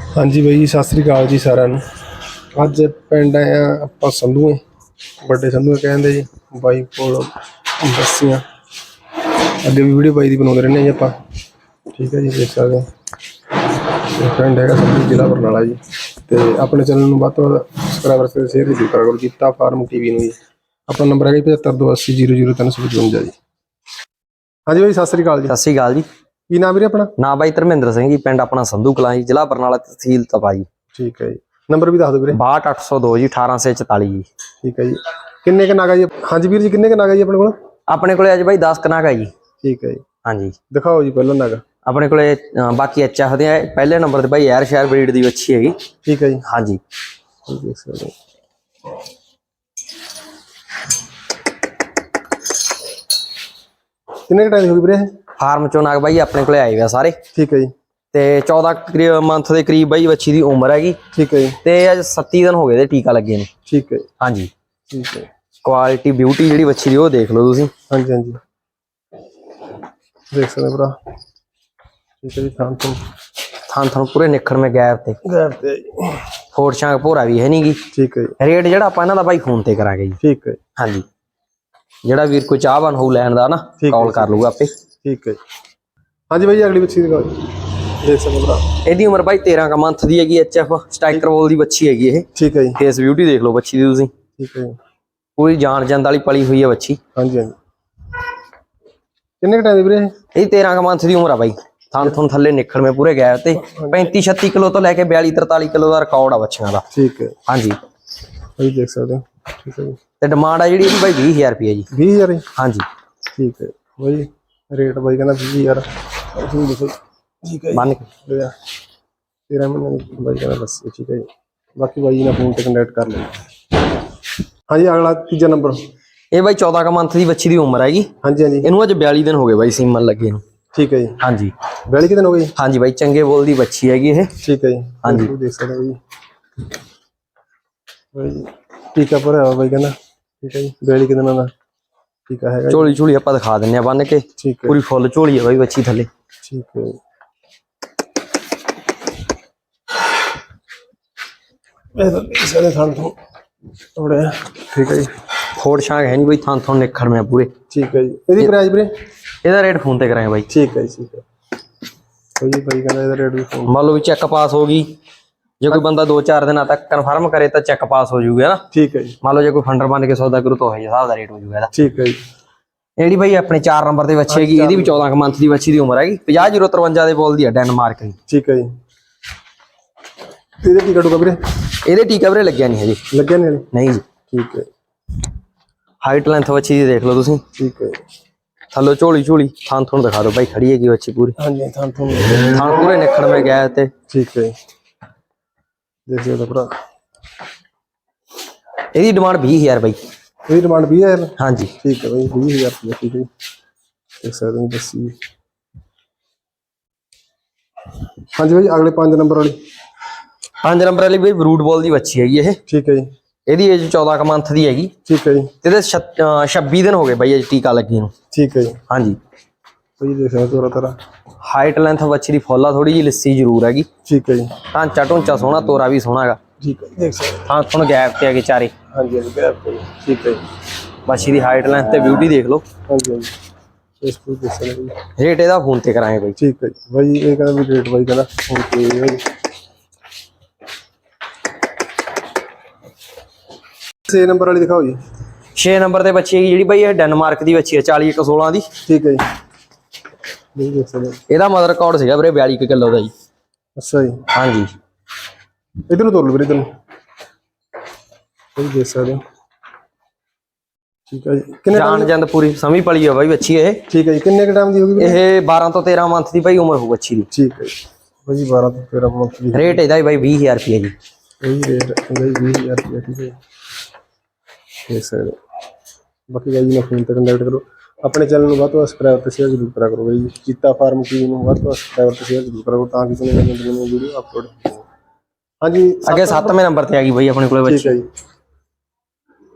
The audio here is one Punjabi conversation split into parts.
ਹਾਂਜੀ ਬਾਈ ਜੀ, ਸਤਿ ਸ੍ਰੀ ਅਕਾਲ ਜੀ ਸਾਰਿਆਂ ਨੂੰ। ਅੱਜ ਪਿੰਡ ਆਏ ਆ ਆਪਾਂ ਸੰਧੂਏ, ਵੱਡੇ ਸੰਧੂਏ ਕਹਿੰਦੇ ਜੀ, ਬਾਈ ਕੋਲ ਬੱਸੀਆਂ। ਅੱਗੇ ਵੀ ਵੀਡੀਓ ਬਾਈ ਦੀ ਬਣਾਉਂਦੇ ਰਹਿੰਦੇ ਜੀ ਆਪਾਂ। ਠੀਕ ਹੈ ਜੀ, ਦੇਖ ਸਕਦੇ ਹੋ। ਇਹ ਪਿੰਡ ਹੈਗਾ ਸੰਧੂ ਜ਼ਿਲ੍ਹਾ ਬਰਨਾਲਾ ਜੀ। ਤੇ ਆਪਣੇ ਚੈਨਲ ਨੂੰ ਵੱਧ ਤੋਂ ਵੱਧ ਸਬਸਕ੍ਰਾਈਬਰ ਤੇ ਸ਼ੇਅਰ ਵੀ ਕਰਾ ਕਰੋ ਕੀਤਾ ਫਾਰਮ ਟੀਵੀ ਨੂੰ ਜੀ। ਆਪਣਾ ਨੰਬਰ ਹੈਗਾ ਜੀ 7528000355 ਜੀ। ਹਾਂਜੀ ਬਾਈ, ਸਤਿ ਸ੍ਰੀ ਅਕਾਲ ਜੀ। ਸਤਿ ਸ਼੍ਰੀ ਅਕਾਲ ਜੀ। ਕੀ ਨਾਮ ਵੀਰੇ ਆਪਣਾ? ਨਾ ਬਾਈ ਧਰਮਿੰਦਰ ਸਿੰਘ ਜੀ ਪਿੰਡ ਆਪਣਾ ਸੰਧੂ ਕਲਾਂ ਜੀ ਜ਼ਿਲ੍ਹਾ ਬਰਨਾਲਾ ਤਹਿਸੀਲ ਤਪਾਈ ਠੀਕ ਹੈ ਜੀ। ਨੰਬਰ ਵੀ ਦੱਸ ਦਿਓ ਵੀਰੇ। 62802 ਜੀ 1844 ਜੀ। ਠੀਕ ਹੈ ਜੀ। ਕਿੰਨੇ ਕ ਨਾਗਾ ਜੀ? ਹਾਂਜੀ ਵੀਰ ਜੀ ਕਿੰਨੇ ਕ ਨਾਗਾ ਜੀ ਆਪਣੇ ਕੋਲ? ਆਪਣੇ ਕੋਲੇ ਅੱਜ ਬਾਈ 10 ਕਨਾਕ ਹੈ ਜੀ। ਠੀਕ ਹੈ ਜੀ। ਹਾਂਜੀ। ਦਿਖਾਓ ਜੀ ਪਹਿਲਾਂ ਨਾਗਾ। ਆਪਣੇ ਕੋਲੇ ਬਾਕੀ ਐਚ ਐਫ ਦੇ ਆ। ਪਹਿਲੇ ਨੰਬਰ ਤੇ ਬਾਈ ਐਰ ਸ਼ਹਿਰ ਬਰੀਡ ਦੀ ਵੱਛੀ ਹੈਗੀ। ਠੀਕ ਹੈ ਜੀ। ਹਾਂਜੀ। ਦੇਖ ਸਕਦੇ ਕਿੰਨੇ ਕ ਟਾਈਮ ਹੋ ਗਈ ਵੀਰੇ? ਫਾਰਮ ਚੋਂ ਨਾਗ ਬਾਈ ਆਪਣੇ ਕੋਲੇ ਆਏ ਹੋਏ ਆ ਸਾਰੇ। ਠੀਕ ਹੈ ਜੀ। ਤੇ 14 ਮੰਥ ਦੇ ਕਰੀਬ ਬਾਈ ਵੱਛੀ ਦੀ ਉਮਰ ਹੈਗੀ। ਠੀਕ ਹੈ ਜੀ। ਤੇ ਅੱਜ 37 ਦਿਨ ਹੋ ਗਏ ਤੇ ਟੀਕਾ ਲੱਗੇ ਨੂੰ। ਠੀਕ ਹੈ ਹਾਂਜੀ। ਠੀਕ ਹੈ। ਕੁਆਲਿਟੀ ਬਿਊਟੀ ਜਿਹੜੀ ਵੱਛੀ ਦੀ ਉਹ ਦੇਖ ਲਓ ਤੁਸੀਂ। ਹਾਂਜੀ ਹਾਂਜੀ। ਦੇਖ ਸਕਦੇ ਭਰਾ। ਠੀਕ ਹੈ ਜੀ ਥਾਂ ਤੋਂ ਥਾਂ ਥਾਂ ਪੂਰੇ ਨਿਖੜ ਮੇ ਗੈਰ ਤੇ। ਗੈਰ ਤੇ। ਫੋੜ ਛਾਂਗ ਭੋਰਾ ਵੀ ਹੈ ਨਹੀਂਗੀ ਠੀਕ ਹੈ ਜੀ। ਰੇਟ ਜਿਹੜਾ ਆਪਾਂ ਇਹਨਾਂ ਦਾ ਬਾਈ ਫੋਨ ਤੇ ਕਰਾਂਗੇ ਜੀ। ਠੀਕ ਹੈ ਹਾਂਜੀ। ਜਿਹੜਾ ਵੀਰ ਕੋਈ ਚਾਹਵਾਨ ਹੋਊ ਲੈਣ ਦਾ ਨਾ ਕਾਲ ਕਰ ਲੂਗਾ ਆਪੇ। ਠੀਕ ਹੈ ਜੀ। ਹਾਂਜੀ ਬਾਈ ਜੀ, ਅਗਲੀ ਬੱਚੀ ਦਿਖਾਓ ਜੀ। ਦੇਖ ਸਕਦੇ ਭਰਾ। ਇਹਦੀ ਉਮਰ ਬਾਈ 13 ਕ ਮੰਥ ਦੀ ਹੈਗੀ ਐਚਐਫ ਸਟ੍ਰਾਈਕਰ ਬੋਲ ਦੀ ਬੱਚੀ ਹੈਗੀ ਇਹ। ਠੀਕ ਹੈ ਜੀ। ਫੇਸ ਬਿਊਟੀ ਦੇਖ ਲਓ ਬੱਚੀ ਦੀ ਤੁਸੀਂ। ਠੀਕ ਹੈ ਜੀ। ਪੂਰੀ ਜਾਨ ਜੰਦ ਵਾਲੀ ਪਲੀ ਹੋਈ ਹੈ ਬੱਚੀ ਹਾਂਜੀ ਹਾਂਜੀ। ਕਿੰਨੇ ਟਾਈਮ ਦੀ ਵੀਰੇ ਇਹ? ਇਹ 13 ਕ ਮੰਥ ਦੀ ਉਮਰ ਆ ਬਾਈ। ਥਣ ਥਣ ਥੱਲੇ ਨਿਖੜ ਮੇ ਪੂਰੇ ਗੈਰ ਤੇ। 35 36 ਕਿਲੋ ਤੋਂ ਲੈ ਕੇ 42 43 ਕਿਲੋ ਦਾ ਰਿਕਾਰਡ ਆ ਬੱਚਿਆਂ ਦਾ। ਠੀਕ ਹੈ। ਹਾਂਜੀ। ਭਾਈ ਦੇਖ ਸਕਦੇ ਹੋ। ਠੀਕ ਹੈ ਜੀ। ਤੇ ਡਿਮਾਂਡ ਆ ਜਿਹੜੀ ਇਹਦੀ ਬਾਈ 20000 ਰੁਪਏ ਜੀ। 20000 ਜੀ ਹਾਂਜੀ। ਠੀਕ ਹੈ। ਬਾਈ ਰੇਟ ਬਾਈ ਕਹਿੰਦਾ 20000 ਤੁਸੀਂ ਦੇਖੋ ਠੀਕ ਹੈ ਮੰਨ ਕੇ ਲਿਆ। ਮਹੀਨੇ ਦੀ ਬਾਈ ਕਹਿੰਦਾ ਬਸ ਠੀਕ ਹੈ ਜੀ। ਬਾਕੀ ਬਾਈ ਜੀ ਨਾਲ ਫੋਨ ਤੇ ਕੰਟੈਕਟ ਕਰ ਲਓ ਹਾਂਜੀ ਅਗਲਾ ਤੀਜਾ ਨੰਬਰ ਇਹ ਬਾਈ 14 ਕ ਮੰਥ ਦੀ ਬੱਚੀ ਦੀ ਉਮਰ ਹੈਗੀ ਹਾਂਜੀ ਹਾਂਜੀ। ਇਹਨੂੰ ਅੱਜ 42 ਦਿਨ ਹੋ ਗਏ ਬਾਈ ਸੀਮਨ ਲੱਗੇ ਨੂੰ। ਠੀਕ ਹੈ ਜੀ। ਹਾਂਜੀ। 42 ਕਿ ਦਿਨ ਹੋ ਗਏ ਜੀ? ਹਾਂਜੀ ਬਾਈ ਚੰਗੇ ਬੋਲ ਦੀ ਬੱਚੀ ਹੈਗੀ ਇਹ। ਠੀਕ ਹੈ ਜੀ। ਹਾਂਜੀ। ਤੁਸੀਂ ਦੇਖ ਸਕਦੇ ਹੋ ਜੀ। ਬਾਈ ਟੀਕਾ ਭਰਿਆ ਬਾਈ ਕਹਿੰਦਾ। ਠੀਕ ਹੈ ਜੀ। 42 ਕਿ ਦਿਨਾਂ ਦਾ। ਟੀਕਾ ਹੈਗਾ ਜੀ। ਝੋਲੀ ਝੋਲੀ ਆਪਾਂ ਦਿਖਾ ਦਿੰਨੇ ਆ ਬੰਨ ਕੇ। ਠੀਕ ਹੈ। ਪੂਰੀ ਫੁੱਲ ਝੋਲੀ ਹੈ ਬਾਈ ਬੱਚੀ ਥੱਲੇ। ਠੀਕ ਹੈ। ਜੀ। ਇਹ ਤਾਂ ਇਸ ਦੇ ਥਾਂ ਤੋਂ ਥੋੜਾ ਠੀਕ ਹੈ ਜੀ। ਫੋੜ ਛਾਂਗ ਹੈ ਨਹੀਂ ਬਾਈ ਥਾਂ ਥਾਂ ਨਿਖੜ ਮੇ ਪੂਰੇ। ਠੀਕ ਹੈ ਜੀ। ਇਹਦੀ ਪ੍ਰਾਈਸ ਵੀਰੇ? ਇਹਦਾ ਰੇਟ ਫੋਨ ਤੇ ਕਰਾਂਗੇ ਬਾਈ। ਠੀਕ ਹੈ ਜੀ ਠੀਕ ਹੈ। ਕੋਈ ਜੀ ਭਾਈ ਕਹਿੰਦਾ ਇਹਦਾ ਰੇਟ ਵੀ ਫੋਨ ਮੰਨ ਲਓ ਵੀ ਚੈੱਕ ਪਾਸ ਹੋ ਗਈ। ਜੇ ਕੋਈ ਬੰਦਾ 2-4 ਦਿਨਾਂ ਤੱਕ ਕਨਫਰਮ ਕਰੇ ਤਾਂ ਚੈੱਕ ਪਾਸ ਹੋ ਜਾਊਗਾ ਨਾ? ਠੀਕ ਹੈ ਜੀ। ਮੰਨ ਲਓ ਜੇ ਕੋਈ ਫੰਡਰ ਬਣ ਕੇ ਸੌਦਾ ਕਰੂ ਤਾਂ ਉਹ ਹਿਸਾਬ ਦਾ ਰੇਟ ਹੋ ਜਾਊਗਾ ਇਹਦਾ। ਠੀਕ ਹੈ ਜੀ। ਜਿਹੜੀ ਬਾਈ ਆਪਣੇ 4 ਨੰਬਰ ਦੇ ਬੱਚੇ ਹੈਗੀ ਇਹਦੀ ਵੀ 14 ਮੰਥ ਦੀ ਬੱਚੀ ਦੀ ਉਮਰ ਹੈਗੀ 50053 ਦੇ ਬੋਲ ਦੀ ਹੈ ਡੈਨਮਾਰਕ ਦੀ। ਠੀਕ ਹੈ ਜੀ। ਇਹਦੇ ਟਿਕਟ ਹੋਗਾ ਵੀਰੇ? ਇਹਦੇ ਟੀਕਾ ਵੀਰੇ ਲੱਗਿਆ ਨਹੀਂ ਹਜੇ। ਲੱਗਿਆ ਨਹੀਂ? ਨਹੀਂ ਜੀ। ਠੀਕ ਹੈ। ਹਾਈਟ ਲੈਂਥ ਬੱਚੀ ਦੀ ਦੇਖ ਲਓ ਤੁਸੀਂ। ਠੀਕ ਹੈ। ਥੱਲੋਂ ਝੋਲੀ ਝੋਲੀ ਥਾਂ ਤੁਹਾਨੂੰ ਦਿਖਾ ਦਿਓ ਬਾਈ ਖੜੀ ਹੈਗੀ ਬੱਚੀ ਪੂਰੀ। ਹਾਂਜੀ ਥਾਂ ਤੋਂ ਥਾਂ ਪੂਰੇ ਨਿਖੜ ਮੇ ਗਿਆ ਤੇ। ਠੀਕ ਹੈ। ਦੇਖ ਹੋ ਭਰਾ। ਇਹਦੀ ਡਿਮਾਂਡ 20000 ਬਾਈ। ਇਹਦੀ ਡਿਮਾਂਡ 20000 ਹਾਂਜੀ। ਠੀਕ ਹੈ ਬਾਈ 20000 ਰੁਪਏ ਠੀਕ ਹੈ। ਦੇਖ ਸਕਦੇ ਹੋ ਦੱਸੀ। ਹਾਂਜੀ ਬਾਈ ਅਗਲੇ 5 ਨੰਬਰ ਵਾਲੀ। 5 ਨੰਬਰ ਵਾਲੀ ਬਾਈ ਬਰੂਡ ਬੋਲ ਦੀ ਬੱਚੀ ਹੈਗੀ ਇਹ। ਠੀਕ ਹੈ ਜੀ। ਇਹਦੀ ਏਜ 14 ਕ ਮੰਥ ਦੀ ਹੈਗੀ। ਠੀਕ ਹੈ ਜੀ। ਤੇ ਇਹਦੇ ਛ- ਅਹ 26 ਦਿਨ ਹੋ ਗਏ ਬਾਈ ਇਹ ਟੀਕਾ ਲੱਗੀ ਨੂੰ। ਠੀਕ ਹੈ ਜੀ। ਹਾਂਜੀ। ਬਾਈ ਦੇਖ ਸਕਦੇ ਤੋਰਾ ਹਾਈਟ ਲੈਂਥ ਬੱਚੀ ਦੀ ਫੁੱਲ ਥੋੜੀ ਜੀ ਲਿੱਸੀ ਜ਼ਰੂਰ ਹੈਗੀ। ਠੀਕ ਹੈ ਜੀ। ਢਾਂਚਾ ਢੁੰਚਾ ਸੋਹਣਾ ਤੋਰਾ ਵੀ ਸੋਹਣਾ ਹੈਗਾ। ਠੀਕ ਹੈ ਜੀ, ਦੇਖ ਸਕਦੇ ਹੋ। ਥੁਣ ਗੈਪ ਤੇ ਹੈਗੇ ਚਾਰੇ। ਹਾਂਜੀ ਹਾਂਜੀ ਗੈਪ ਤੇ। ਠੀਕ ਹੈ ਜੀ। ਦੀ ਹਾਈਟ ਲੈਂਥ ਤੇ ਬਿਊਟੀ ਦੇਖ ਲਓ। ਹਾਂਜੀ ਹਾਂਜੀ। ਇਸ ਨੂੰ ਦੇਖ ਸਕਦੇ ਜੀ। ਰੇਟ ਇਹਦਾ ਫੋਨ ਤੇ ਕਰਾਂਗੇ ਬਾਈ। ਠੀਕ ਹੈ ਜੀ। ਬਾਈ ਇਹ ਕਹਿੰਦਾ ਵੀ ਰੇਟ ਬਾਈ ਕਹਿੰਦਾ ਹੁਣ ਕੀ ਹੈ ਜੀ। 6 ਨੰਬਰ ਵਾਲੀ ਦਿਖਾਓ ਜੀ। 6 ਨੰਬਰ ਤੇ ਬੱਚੀ ਹੈਗੀ ਜਿਹੜੀ ਬਾਈ ਇਹ ਡੈਨਮਾਰਕ ਦੀ ਬੱਚੀ ਹੈ 40 ਇੱਕ 16 ਦੀ। ਠੀਕ ਹੈ ਜੀ। ਨਹੀਂ ਦੇਖ ਸਕਦੇ ਹੋ। ਇਹਦਾ ਮਦਰ ਰਿਕਾਰਡ ਸੀਗਾ ਵੀਰੇ 42 ਕਿਲੋ ਦਾ ਜੀ। ਅੱਛਾ ਜੀ। ਹਾਂਜੀ। ਇਧਰ ਨੂੰ ਤੋਰ ਲਓ ਵੀਰੇ ਇਧਰ। ਨੂੰ ਇਹ ਦੇਖ ਸਕਦੇ ਹੋ। ਠੀਕ ਹੈ ਜੀ। ਕਿੰਨੇ ਜਾਨ ਜੰਦ ਪੂਰੀ ਸਮੀ ਪਲੀ ਆ ਬਾਈ ਬੱਚੀ ਇਹ। ਠੀਕ ਹੈ ਜੀ। ਕਿੰਨੇ ਕ ਟਾਈਮ ਦੀ ਹੋਗੀ ਇਹ 12 ਤੋਂ 13 ਮੰਥ ਦੀ ਬਾਈ ਉਮਰ ਹੋਊ ਬੱਚੀ ਦੀ। ਠੀਕ ਹੈ ਜੀ। ਬਾਈ 12 ਤੋਂ 13 ਮੰਥ ਦੀ। ਰੇਟ ਇਹਦਾ ਬਾਈ 20000 ਰੁਪਏ ਜੀ। ਇਹ ਰੇਟ ਇਹਦਾ ਹੀ 20000 ਰੁਪਏ ਠੀਕ ਹੈ ਜੀ। ਦੇਖ ਸਕਦੇ। ਬਾਕੀ ਗਾਈ ਨੂੰ ਫੋਨ ਤੇ ਕੰਟੈਕਟ ਕਰੋ। ਆਪਣੇ ਚੈਨਲ ਨੂੰ ਵੱਧ ਤੋਂ ਵੱਧ ਸਬਸਕ੍ਰਾਈਬ ਤੇ ਸ਼ੇਅਰ ਜ਼ਰੂਰ ਕਰਿਆ ਕਰੋ ਬਾਈ। ਚੀਤਾ ਫਾਰਮ ਟੀਵੀ ਨੂੰ ਵੱਧ ਤੋਂ ਵੱਧ ਸਬਸਕ੍ਰਾਈਬ ਤੇ ਸ਼ੇਅਰ ਜ਼ਰੂਰ ਕਰੋ ਤਾਂ ਕਿ ਤੁਹਾਨੂੰ ਨਵੀਂ ਨਵੀਂ ਵੀਡੀਓ ਅਪਲੋਡ ਹਾਂਜੀ ਅੱਗੇ 7ਵੇਂ ਨੰਬਰ ਤੇ ਆ ਗਈ ਬਾਈ ਆਪਣੇ ਕੋਲੇ ਬੱਚੀ ਠੀਕ ਹੈ ਜੀ।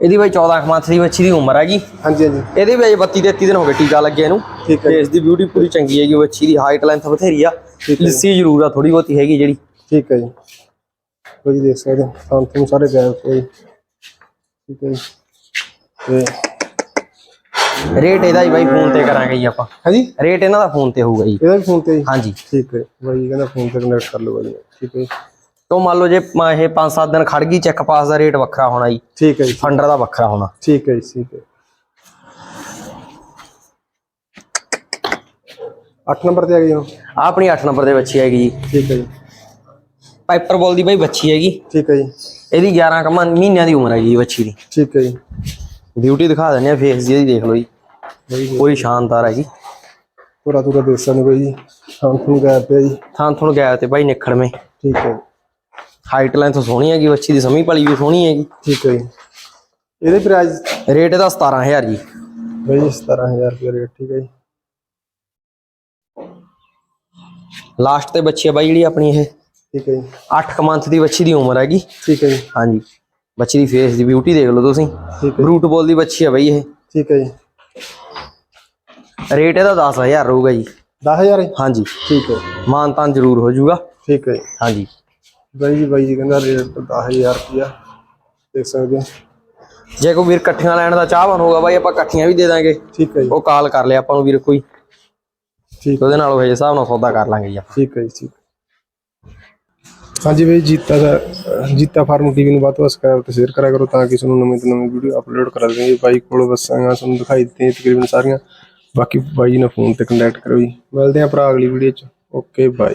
ਇਹਦੀ ਬਾਈ 14 ਕੁ ਮੰਥ ਦੀ ਬੱਚੀ ਦੀ ਉਮਰ ਹੈਗੀ ਹਾਂਜੀ ਹਾਂਜੀ। ਇਹਦੇ ਵਿੱਚ 32 33 ਦਿਨ ਹੋ ਗਏ ਟੀਕਾ ਲੱਗੇ ਇਹਨੂੰ। ਠੀਕ ਹੈ ਫੇਸ ਦੀ ਬਿਊਟੀ ਪੂਰੀ ਚੰਗੀ ਹੈਗੀ ਬੱਚੀ ਦੀ ਹਾਈਟ ਲੈਂਥ ਬਥੇਰੀ ਆ। ਲਿੱਸੀ ਜ਼ਰੂਰ ਆ ਥੋੜੀ ਬਹੁਤੀ ਹੈਗੀ ਜਿਹੜੀ। ਠੀਕ ਹੈ ਜੀ। ਕੋਈ ਦੇਖ ਸਕਦੇ ਹੋ ਤੁਹਾਨੂੰ ਸਾਰੇ ਗੈਪ ਕੋਈ ਠੀਕ ਹੈ ਜੀ। ਤੇ ਰੇਟ ਇਹਦਾ ਹੀ ਬਾਈ ਫੋਨ ਤੇ ਕਰਾਂਗੇ ਜੀ ਆਪਾਂ। ਹਾਂਜੀ? ਰੇਟ ਇਹਨਾਂ ਦਾ ਫੋਨ ਤੇ ਹੋਊਗਾ ਜੀ। ਇਹਦਾ ਵੀ ਫੋਨ ਤੇ ਜੀ? ਹਾਂਜੀ। ਠੀਕ ਹੈ। ਬਾਈ ਜੀ ਕਹਿੰਦਾ ਫੋਨ ਤੇ ਕਨੈਕਟ ਕਰ ਲਓ ਬਾਈ ਠੀਕ ਹੈ ਜੀ। ਤੋਂ ਮੰਨ ਲਓ ਜੇ ਇਹ 5-7 ਦਿਨ ਖੜ ਗਈ ਚੈੱਕ ਪਾਸ ਦਾ ਰੇਟ ਵੱਖਰਾ ਹੋਣਾ ਜੀ। ਠੀਕ ਹੈ ਜੀ। ਫੰਡਰ ਦਾ ਵੱਖਰਾ ਹੋਣਾ। ਠੀਕ ਹੈ ਜੀ ਠੀਕ ਹੈ। 8 ਨੰਬਰ ਤੇ ਆ ਗਈ ਹੁਣ। ਆਹ ਆਪਣੀ 8 ਨੰਬਰ ਦੇ ਬੱਚੀ ਹੈਗੀ ਜੀ। ਠੀਕ ਹੈ ਜੀ। ਪਾਈਪਰ ਬੋਲ ਦੀ ਬਾਈ ਬੱਚੀ ਹੈਗੀ। ਠੀਕ ਹੈ ਜੀ। ਇਹਦੀ 11 ਕਮਾਂ ਮਹੀਨਿਆਂ ਦੀ ਉਮਰ ਹੈ ਜੀ ਬੱਚੀ ਦੀ। ਠੀਕ ਹੈ ਜੀ। ਬਿਊਟੀ ਦਿਖਾ ਦਿੰਦੇ ਆ ਫੇਸ ਦੀ ਦੇਖ ਲਓ ਜੀ। ਜੀ ਪੂਰੀ ਸ਼ਾਨਦਾਰ ਹੈਗੀ ਪੂਰਾ ਪੂਰਾ ਸਕਦੇ ਹੋ ਬਾਈ ਜੀ। ਸ਼ਾਮ ਨੂੰ ਗੈਪ ਤੇ ਜੀ। ਥਾਂ ਥੁਣ ਗਿਆ ਤੇ ਬਾਈ ਨਿਖੜਵੇਂ ਠੀਕ ਹੈ। ਜੀ, ਹਾਈਟ ਲੈਂਥ ਸੋਹਣੀ ਹੈਗੀ ਬੱਚੀ ਦੀ ਸਮੀ ਪਲੀ ਵੀ ਸੋਹਣੀ ਹੈਗੀ। ਠੀਕ ਹੈ ਜੀ। ਇਹਦੇ ਪ੍ਰਾਈਸ ਰੇਟ ਇਹਦਾ 17000 ਜੀ। ਬਾਈ ਜੀ 17000 ਰੁਪਏ ਰੇਟ ਠੀਕ ਹੈ ਜੀ। ਲਾਸਟ ਤੇ ਬੱਚੀ ਹੈ ਬਾਈ ਜਿਹੜੀ ਆਪਣੀ ਇਹ। ਠੀਕ ਹੈ ਜੀ। 8 ਮੰਥ ਦੀ ਬੱਚੀ ਦੀ ਉਮਰ ਹੈਗੀ। ਠੀਕ ਹੈ ਜੀ। ਹਾਂਜੀ। ਬੱਚੀ ਦੀ ਫੇਸ ਦੀ ਬਿਊਟੀ ਦੇਖ ਲਓ ਤੁਸੀਂ। ਠੀਕ ਹੈ। ਬਰੂਟ ਬੋਲ ਦੀ ਬੱਚੀ ਹੈ ਬਾਈ ਇਹ। ਠੀਕ ਹੈ ਜੀ। ਰੇਟ ਇਹਦਾ 10000 ਰਹੂਗਾ ਜੀ। 10000 ਹੈ? ਹਾਂਜੀ। ਠੀਕ ਹੈ। ਮਾਨ ਤਾਨ ਜ਼ਰੂਰ ਹੋ ਜਾਊਗਾ। ਠੀਕ ਹੈ ਹਾਂਜੀ। ਬਾਈ ਜੀ ਬਾਈ ਜੀ ਕਹਿੰਦਾ ਰੇਟ 10000 ਰੁਪਿਆ ਦੇਖ ਸਕਦੇ ਹੋ। ਜੇ ਕੋਈ ਵੀਰ ਇਕੱਠੀਆਂ ਲੈਣ ਦਾ ਚਾਹਵਾਨ ਹੋਊਗਾ ਬਾਈ ਆਪਾਂ ਇਕੱਠੀਆਂ ਵੀ ਦੇ ਦਾਂਗੇ। ਠੀਕ ਹੈ ਜੀ। ਉਹ ਕਾਲ ਕਰ ਲਿਆ ਆਪਾਂ ਨੂੰ ਵੀਰ ਕੋਈ। ਠੀਕ ਉਹਦੇ ਨਾਲ ਉਹ ਹਿਸਾਬ ਨਾਲ ਸੌਦਾ ਕਰ ਲਾਂਗੇ ਜੀ ਠੀਕ ਹੈ ਜੀ ਠੀਕ ਹਾਂਜੀ ਬਾਈ, ਜੀਤਾ ਦਾ ਅਹ ਜੀਤਾ ਫਾਰਮ ਟੀਵੀ ਨੂੰ ਵੱਧ ਤੋਂ ਵੱਧ ਸਬਸਕ੍ਰਾਈਬ ਤੇ ਸ਼ੇਅਰ ਕਰਿਆ ਕਰੋ ਤਾਂ ਕਿ ਤੁਹਾਨੂੰ ਨਵੇਂ ਤੋਂ ਨਵੀਂ ਵੀਡੀਓ ਅਪਲੋਡ ਕਰਾ ਦੇਵਾਂਗੇ। ਬਾਈ ਕੋਲ ਬੱਸਾਂ ਤੁਹਾਨੂੰ ਦਿਖਾਈ ਦਿੱਤੀਆਂ ਤਕਰੀਬਨ ਸਾਰੀਆਂ। ਬਾਕੀ ਬਾਈ ਜੀ ਨਾਲ ਫੋਨ ਤੇ ਕੰਟੈਕਟ ਕਰੋ ਜੀ। ਮਿਲਦੇ ਹਾਂ ਭਰਾ ਅਗਲੀ ਵੀਡੀਓ ਚ। Okay bye